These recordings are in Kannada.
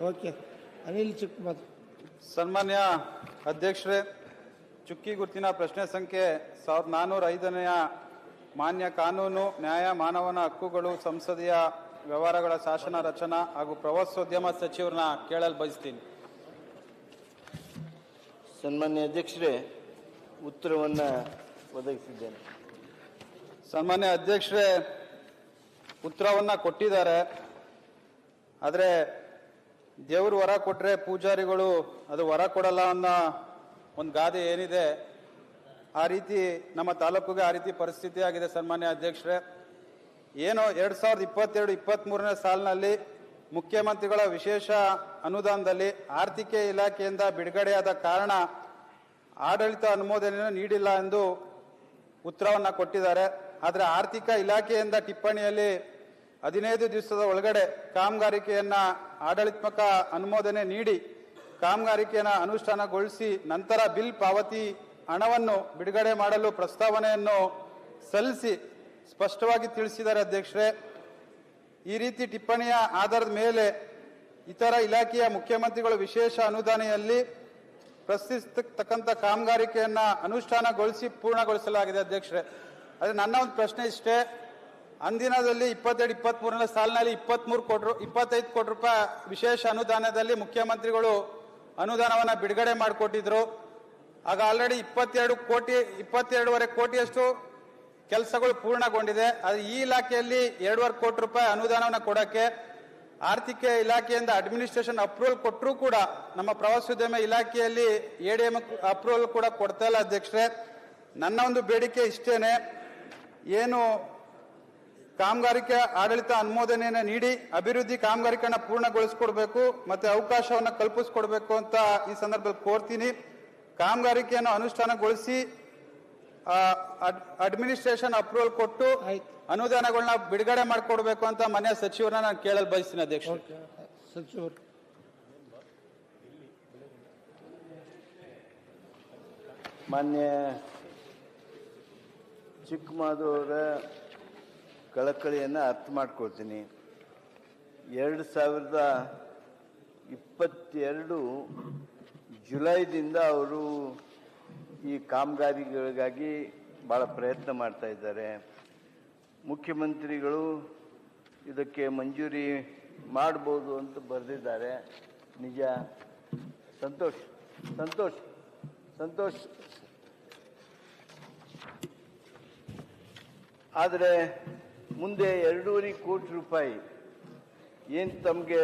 ಓಕೆ. ಅನಿಲ್ ಚಿಕ್ಕಮದ್ ಸನ್ಮಾನ್ಯ ಅಧ್ಯಕ್ಷರೇ ಚುಕ್ಕಿ ಗುರುತಿನ ಪ್ರಶ್ನೆ ಸಂಖ್ಯೆ ಸಾವಿರದ ನಾನ್ನೂರ ಐದನೆಯ ಮಾನ್ಯ ಕಾನೂನು ನ್ಯಾಯ ಮಾನವನ ಹಕ್ಕುಗಳು ಸಂಸದೀಯ ವ್ಯವಹಾರಗಳ ಶಾಸನ ರಚನಾ ಹಾಗೂ ಪ್ರವಾಸೋದ್ಯಮ ಸಚಿವರನ್ನ ಕೇಳಲು ಬಯಸ್ತೀನಿ. ಸನ್ಮಾನ್ಯ ಅಧ್ಯಕ್ಷರೇ ಉತ್ತರವನ್ನು ಒದಗಿಸಿದ್ದೇನೆ. ಸನ್ಮಾನ್ಯ ಅಧ್ಯಕ್ಷರೇ ಉತ್ತರವನ್ನು ಕೊಟ್ಟಿದ್ದಾರೆ. ಆದರೆ ದೇವರು ವರ ಕೊಟ್ರೆ ಪೂಜಾರಿಗಳು ಅದು ವರ ಕೊಡಲ್ಲ ಅನ್ನೋ ಒಂದು ಗಾದೆ ಏನಿದೆ, ಆ ರೀತಿ ನಮ್ಮ ತಾಲೂಕಿಗೆ ಆ ರೀತಿ ಪರಿಸ್ಥಿತಿ ಆಗಿದೆ ಸನ್ಮಾನ್ಯ ಅಧ್ಯಕ್ಷರೇ. ಏನೋ ಎರಡ್ ಸಾವಿರದ ಇಪ್ಪತ್ತೆರಡು ಇಪ್ಪತ್ತ್ಮೂರನೇ ಸಾಲಿನಲ್ಲಿ ಮುಖ್ಯಮಂತ್ರಿಗಳ ವಿಶೇಷ ಅನುದಾನದಲ್ಲಿ ಆರ್ಥಿಕ ಇಲಾಖೆಯಿಂದ ಬಿಡುಗಡೆಯಾದ ಕಾರಣ ಆಡಳಿತ ಅನುಮೋದನೆಯನ್ನು ನೀಡಿಲ್ಲ ಎಂದು ಉತ್ತರವನ್ನು ಕೊಟ್ಟಿದ್ದಾರೆ. ಆದರೆ ಆರ್ಥಿಕ ಇಲಾಖೆಯಿಂದ ಟಿಪ್ಪಣಿಯಲ್ಲಿ ಹದಿನೈದು ದಿವಸದ ಒಳಗಡೆ ಕಾಮಗಾರಿಕೆಯನ್ನ ಆಡಳಿತಾತ್ಮಕ ಅನುಮೋದನೆ ನೀಡಿ ಕಾಮಗಾರಿಕೆಯನ್ನು ಅನುಷ್ಠಾನಗೊಳಿಸಿ ನಂತರ ಬಿಲ್ ಪಾವತಿ ಹಣವನ್ನು ಬಿಡುಗಡೆ ಮಾಡಲು ಪ್ರಸ್ತಾವನೆಯನ್ನು ಸಲ್ಲಿಸಿ ಸ್ಪಷ್ಟವಾಗಿ ತಿಳಿಸಿದ್ದಾರೆ ಅಧ್ಯಕ್ಷರೇ. ಈ ರೀತಿ ಟಿಪ್ಪಣಿಯ ಆಧಾರದ ಮೇಲೆ ಇತರ ಇಲಾಖೆಯ ಮುಖ್ಯಮಂತ್ರಿಗಳು ವಿಶೇಷ ಅನುದಾನೆಯಲ್ಲಿ ಪ್ರಶ್ನಿಸತಕ್ಕಂಥ ಕಾಮಗಾರಿಕೆಯನ್ನ ಅನುಷ್ಠಾನಗೊಳಿಸಿ ಪೂರ್ಣಗೊಳಿಸಲಾಗಿದೆ ಅಧ್ಯಕ್ಷರೇ. ಆದರೆ ನನ್ನ ಒಂದು ಪ್ರಶ್ನೆ ಇಷ್ಟೇ. ಅಂದಿನದಲ್ಲಿ ಇಪ್ಪತ್ತೆರಡು, ಇಪ್ಪತ್ಮೂರನೇ ಸಾಲಿನಲ್ಲಿ ಇಪ್ಪತ್ಮೂರು ಕೋಟಿ ಇಪ್ಪತ್ತೈದು ಕೋಟಿ ರೂಪಾಯಿ ವಿಶೇಷ ಅನುದಾನದಲ್ಲಿ ಮುಖ್ಯಮಂತ್ರಿಗಳು ಅನುದಾನವನ್ನು ಬಿಡುಗಡೆ ಮಾಡಿಕೊಟ್ಟಿದ್ರು. ಆಗ ಆಲ್ರೆಡಿ ಇಪ್ಪತ್ತೆರಡು ಕೋಟಿ, ಇಪ್ಪತ್ತೆರಡೂವರೆ ಕೋಟಿಯಷ್ಟು ಕೆಲಸಗಳು ಪೂರ್ಣಗೊಂಡಿದೆ. ಅದು ಈ ಇಲಾಖೆಯಲ್ಲಿ ಎರಡೂವರೆ ಕೋಟಿ ರೂಪಾಯಿ ಅನುದಾನವನ್ನು ಕೊಡೋಕ್ಕೆ ಆರ್ಥಿಕ ಇಲಾಖೆಯಿಂದ ಅಡ್ಮಿನಿಸ್ಟ್ರೇಷನ್ ಅಪ್ರೂವಲ್ ಕೊಟ್ಟರೂ ಕೂಡ ನಮ್ಮ ಪ್ರವಾಸೋದ್ಯಮ ಇಲಾಖೆಯಲ್ಲಿ ಎ ಡಿ ಎಂ ಅಪ್ರೂವಲ್ ಕೂಡ ಕೊಡ್ತಾ ಇಲ್ಲ ಅಧ್ಯಕ್ಷರೇ. ನನ್ನ ಒಂದು ಬೇಡಿಕೆ ಇಷ್ಟೇನೆ. ಏನು ಕಾಮಗಾರಿಕೆ ಆಡಳಿತ ಅನುಮೋದನೆಯನ್ನು ನೀಡಿ ಅಭಿವೃದ್ಧಿ ಕಾಮಗಾರಿಕೆಯನ್ನು ಪೂರ್ಣಗೊಳಿಸ್ಕೊಡ್ಬೇಕು ಮತ್ತೆ ಅವಕಾಶವನ್ನು ಕಲ್ಪಿಸ್ಕೊಡ್ಬೇಕು ಅಂತ ಈ ಸಂದರ್ಭದಲ್ಲಿ ಕೋರ್ತೀನಿ. ಕಾಮಗಾರಿಕೆಯನ್ನು ಅನುಷ್ಠಾನಗೊಳಿಸಿ ಅಡ್ಮಿನಿಸ್ಟ್ರೇಷನ್ ಅಪ್ರೂವಲ್ ಕೊಟ್ಟು ಅನುದಾನಗಳನ್ನ ಬಿಡುಗಡೆ ಮಾಡಿಕೊಡ್ಬೇಕು ಅಂತ ಮನೆಯ ಸಚಿವರನ್ನ ನಾನು ಕೇಳಲು ಬಯಸ್ತೀನಿ ಅಧ್ಯಕ್ಷ ಸಚಿವರು. ಮಾನ್ಯ ಚಿಕ್ಕಮಾದವರ ಕಳಕಳಿಯನ್ನು ಅರ್ಥ ಮಾಡ್ಕೊಳ್ತೀನಿ. ಎರಡು ಸಾವಿರದ ಇಪ್ಪತ್ತೆರಡು ಜುಲೈದಿಂದ ಅವರು ಈ ಕಾಮಗಾರಿಗಳಿಗಾಗಿ ಭಾಳ ಪ್ರಯತ್ನ ಮಾಡ್ತಾ ಇದ್ದಾರೆ. ಮುಖ್ಯಮಂತ್ರಿಗಳು ಇದಕ್ಕೆ ಮಂಜೂರಿ ಮಾಡ್ಬೋದು ಅಂತ ಬರೆದಿದ್ದಾರೆ. ನಿಜ? ಸಂತೋಷ್ ಸಂತೋಷ್ ಸಂತೋಷ್. ಆದರೆ ಮುಂದೆ ಎರಡೂವರೆ ಕೋಟಿ ರೂಪಾಯಿ. ಏನು ತಮಗೆ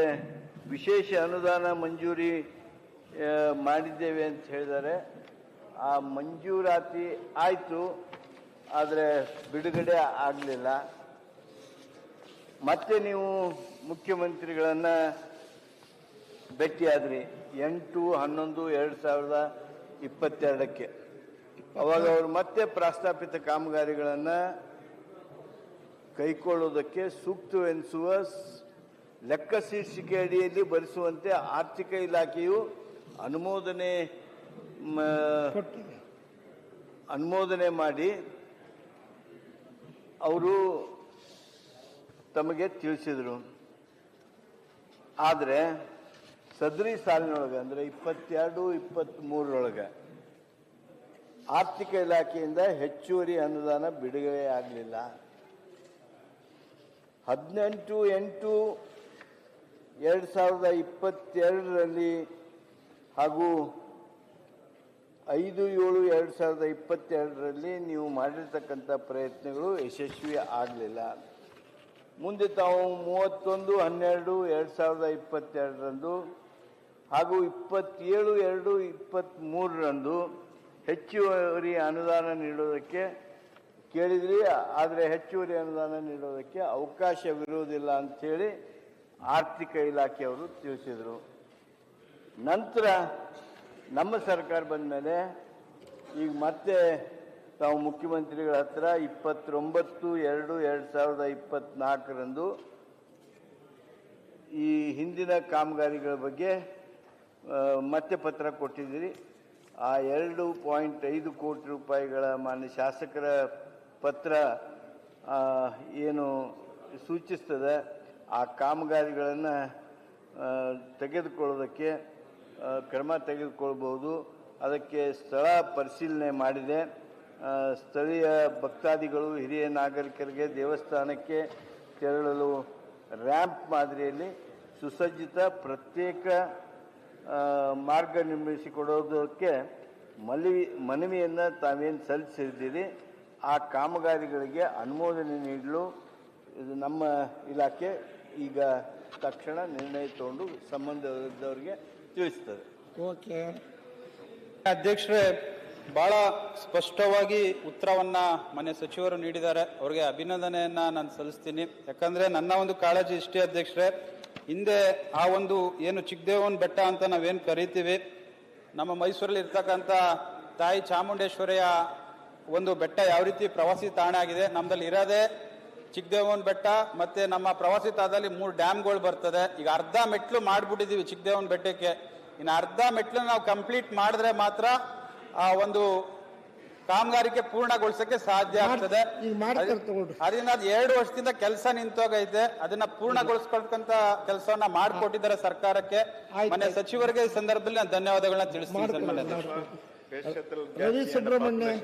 ವಿಶೇಷ ಅನುದಾನ ಮಂಜೂರಿ ಮಾಡಿದ್ದೇವೆ ಅಂತ ಹೇಳಿದ್ದಾರೆ ಆ ಮಂಜೂರಾತಿ ಆಯಿತು, ಆದರೆ ಬಿಡುಗಡೆ ಆಗಲಿಲ್ಲ. ಮತ್ತೆ ನೀವು ಮುಖ್ಯಮಂತ್ರಿಗಳನ್ನು ಭೇಟಿಯಾದ್ರಿ. ಎಂಟು, ಹನ್ನೊಂದು, ಎರಡು ಸಾವಿರದ ಇಪ್ಪತ್ತೆರಡಕ್ಕೆ. ಅವಾಗ ಅವರು ಮತ್ತೆ ಪ್ರಸ್ತಾಪಿತ ಕಾಮಗಾರಿಗಳನ್ನು ಕೈಗೊಳ್ಳುವುದಕ್ಕೆ ಸೂಕ್ತವೆನಿಸುವ ಲೆಕ್ಕ ಶೀರ್ಷಿಕೆ ಅಡಿಯಲ್ಲಿ ಭರಿಸುವಂತೆ ಆರ್ಥಿಕ ಇಲಾಖೆಯು ಅನುಮೋದನೆ ಅನುಮೋದನೆ ಮಾಡಿ ಅವರು ತಮಗೆ ತಿಳಿಸಿದರು. ಆದರೆ ಸದರಿ ಸಾಲಿನೊಳಗೆ ಅಂದರೆ ಇಪ್ಪತ್ತೆರಡು, ಇಪ್ಪತ್ತ್ಮೂರರೊಳಗೆ ಆರ್ಥಿಕ ಇಲಾಖೆಯಿಂದ ಹೆಚ್ಚುವರಿ ಅನುದಾನ ಬಿಡುಗಡೆ ಆಗಲಿಲ್ಲ. ಹದಿನೆಂಟು, ಎಂಟು, ಎರಡು ಸಾವಿರದ ಇಪ್ಪತ್ತೆರಡರಲ್ಲಿ ಹಾಗೂ ಐದು, ಏಳು, ಎರಡು ಸಾವಿರದ ಇಪ್ಪತ್ತೆರಡರಲ್ಲಿ ನೀವು ಮಾಡಿರ್ತಕ್ಕಂಥ ಪ್ರಯತ್ನಗಳು ಯಶಸ್ವಿ ಆಗಲಿಲ್ಲ. ಮುಂದೆ ತಾವು ಮೂವತ್ತೊಂದು, ಹನ್ನೆರಡು, ಎರಡು ಸಾವಿರದ ಇಪ್ಪತ್ತೆರಡರಂದು ಹಾಗೂ ಇಪ್ಪತ್ತೇಳು, ಎರಡು, ಇಪ್ಪತ್ತ್ಮೂರರಂದು ಹೆಚ್ಚುವರಿ ಅನುದಾನ ನೀಡೋದಕ್ಕೆ ಕೇಳಿದ್ರಿ, ಆದರೆ ಹೆಚ್ಚುವರಿ ಅನುದಾನ ನೀಡೋದಕ್ಕೆ ಅವಕಾಶವಿರುವುದಿಲ್ಲ ಅಂಥೇಳಿ ಆರ್ಥಿಕ ಇಲಾಖೆಯವರು ತಿಳಿಸಿದರು. ನಂತರ ನಮ್ಮ ಸರ್ಕಾರ ಬಂದ ಮೇಲೆ ಈಗ ಮತ್ತೆ ತಾವು ಮುಖ್ಯಮಂತ್ರಿಗಳ ಹತ್ರ ಇಪ್ಪತ್ತೊಂಬತ್ತು, ಎರಡು ಎರಡು ಸಾವಿರದ ಇಪ್ಪತ್ತ್ನಾಲ್ಕರಂದು ಈ ಹಿಂದಿನ ಕಾಮಗಾರಿಗಳ ಬಗ್ಗೆ ಮತ್ತೆ ಪತ್ರ ಕೊಟ್ಟಿದ್ದೀರಿ. ಆ ಎರಡು ಪಾಯಿಂಟ್ ಐದು ಕೋಟಿ ರೂಪಾಯಿಗಳ ಮಾನ್ಯ ಶಾಸಕರ ಪತ್ರ ಏನು ಸೂಚಿಸ್ತದೆ, ಆ ಕಾಮಗಾರಿಗಳನ್ನು ತೆಗೆದುಕೊಳ್ಳೋದಕ್ಕೆ ಕ್ರಮ ತೆಗೆದುಕೊಳ್ಬೋದು ಅದಕ್ಕೆ ಸ್ಥಳ ಪರಿಶೀಲನೆ ಮಾಡಿದೆ. ಸ್ಥಳೀಯ ಭಕ್ತಾದಿಗಳು, ಹಿರಿಯ ನಾಗರಿಕರಿಗೆ ದೇವಸ್ಥಾನಕ್ಕೆ ತೆರಳಲು ರ್ಯಾಂಪ್ ಮಾದರಿಯಲ್ಲಿ ಸುಸಜ್ಜಿತ ಪ್ರತ್ಯೇಕ ಮಾರ್ಗ ನಿರ್ಮಿಸಿಕೊಡೋದಕ್ಕೆ ಮಲವಿ, ಮನವಿಯನ್ನು ತಾವೇನು ಸಲ್ಲಿಸಿದ್ದೀರಿ? ಆ ಕಾಮಗಾರಿಗಳಿಗೆ ಅನುಮೋದನೆ ನೀಡಲು ಇದು ನಮ್ಮ ಇಲಾಖೆ ಈಗ ತಕ್ಷಣ ನಿರ್ಣಯ ತಗೊಂಡು ಸಂಬಂಧದವರಿಗೆ ತಿಳಿಸ್ತದೆ. ಓಕೆ. ಅಧ್ಯಕ್ಷರೇ ಬಹಳ ಸ್ಪಷ್ಟವಾಗಿ ಉತ್ತರವನ್ನು ಮನೆ ಸಚಿವರು ನೀಡಿದ್ದಾರೆ. ಅವರಿಗೆ ಅಭಿನಂದನೆಯನ್ನ ನಾನು ಸಲ್ಲಿಸ್ತೀನಿ. ಯಾಕಂದ್ರೆ ನನ್ನ ಒಂದು ಕಾಳಜಿ ಇಷ್ಟೇ ಅಧ್ಯಕ್ಷರೇ. ಹಿಂದೆ ಆ ಒಂದು ಏನು ಚಿಕ್ಕದೇವನ್ ಬೆಟ್ಟ ಅಂತ ನಾವೇನು ಕರಿತೀವಿ ನಮ್ಮ ಮೈಸೂರಲ್ಲಿ ಇರ್ತಕ್ಕಂಥ ತಾಯಿ ಚಾಮುಂಡೇಶ್ವರಿಯ ಒಂದು ಬೆಟ್ಟ ಯಾವ ರೀತಿ ಪ್ರವಾಸಿ ತಾಣ ಆಗಿದೆ ನಮ್ದಲ್ಲಿ ಇರೋದೇ ಚಿಕ್ಕದೇವನ ಬೆಟ್ಟ ಮತ್ತೆ ನಮ್ಮ ಪ್ರವಾಸಿ ತಾಣದಲ್ಲಿ ಮೂರು ಡ್ಯಾಮ್ಗಳು ಬರ್ತದೆ. ಈಗ ಅರ್ಧ ಮೆಟ್ಲು ಮಾಡ್ಬಿಟ್ಟಿದೀವಿ ಚಿಕ್ಕದೇವನ ಬೆಟ್ಟಕ್ಕೆ. ಇನ್ನು ಅರ್ಧ ಮೆಟ್ಲು ನಾವು ಕಂಪ್ಲೀಟ್ ಮಾಡಿದ್ರೆ ಮಾತ್ರ ಆ ಒಂದು ಕಾಮಗಾರಿಕೆ ಪೂರ್ಣಗೊಳಿಸಕ್ಕೆ ಸಾಧ್ಯ ಆಗ್ತದೆ. ಅದರಿಂದ ಅದು ಎರಡು ವರ್ಷದಿಂದ ಕೆಲಸ ನಿಂತೋಗೈತೆ. ಅದನ್ನ ಪೂರ್ಣಗೊಳಿಸ್ಕೊಳ್ತಕ್ಕಂತ ಕೆಲಸವನ್ನ ಮಾಡಿಕೊಟ್ಟಿದ್ದಾರೆ ಸರ್ಕಾರಕ್ಕೆ. ಮನೆ ಸಚಿವರಿಗೆ ಈ ಸಂದರ್ಭದಲ್ಲಿ ನಾನು ಧನ್ಯವಾದಗಳನ್ನ ತಿಳಿಸ್ತೀನಿ రవి సుబ్రహ్మణ్యం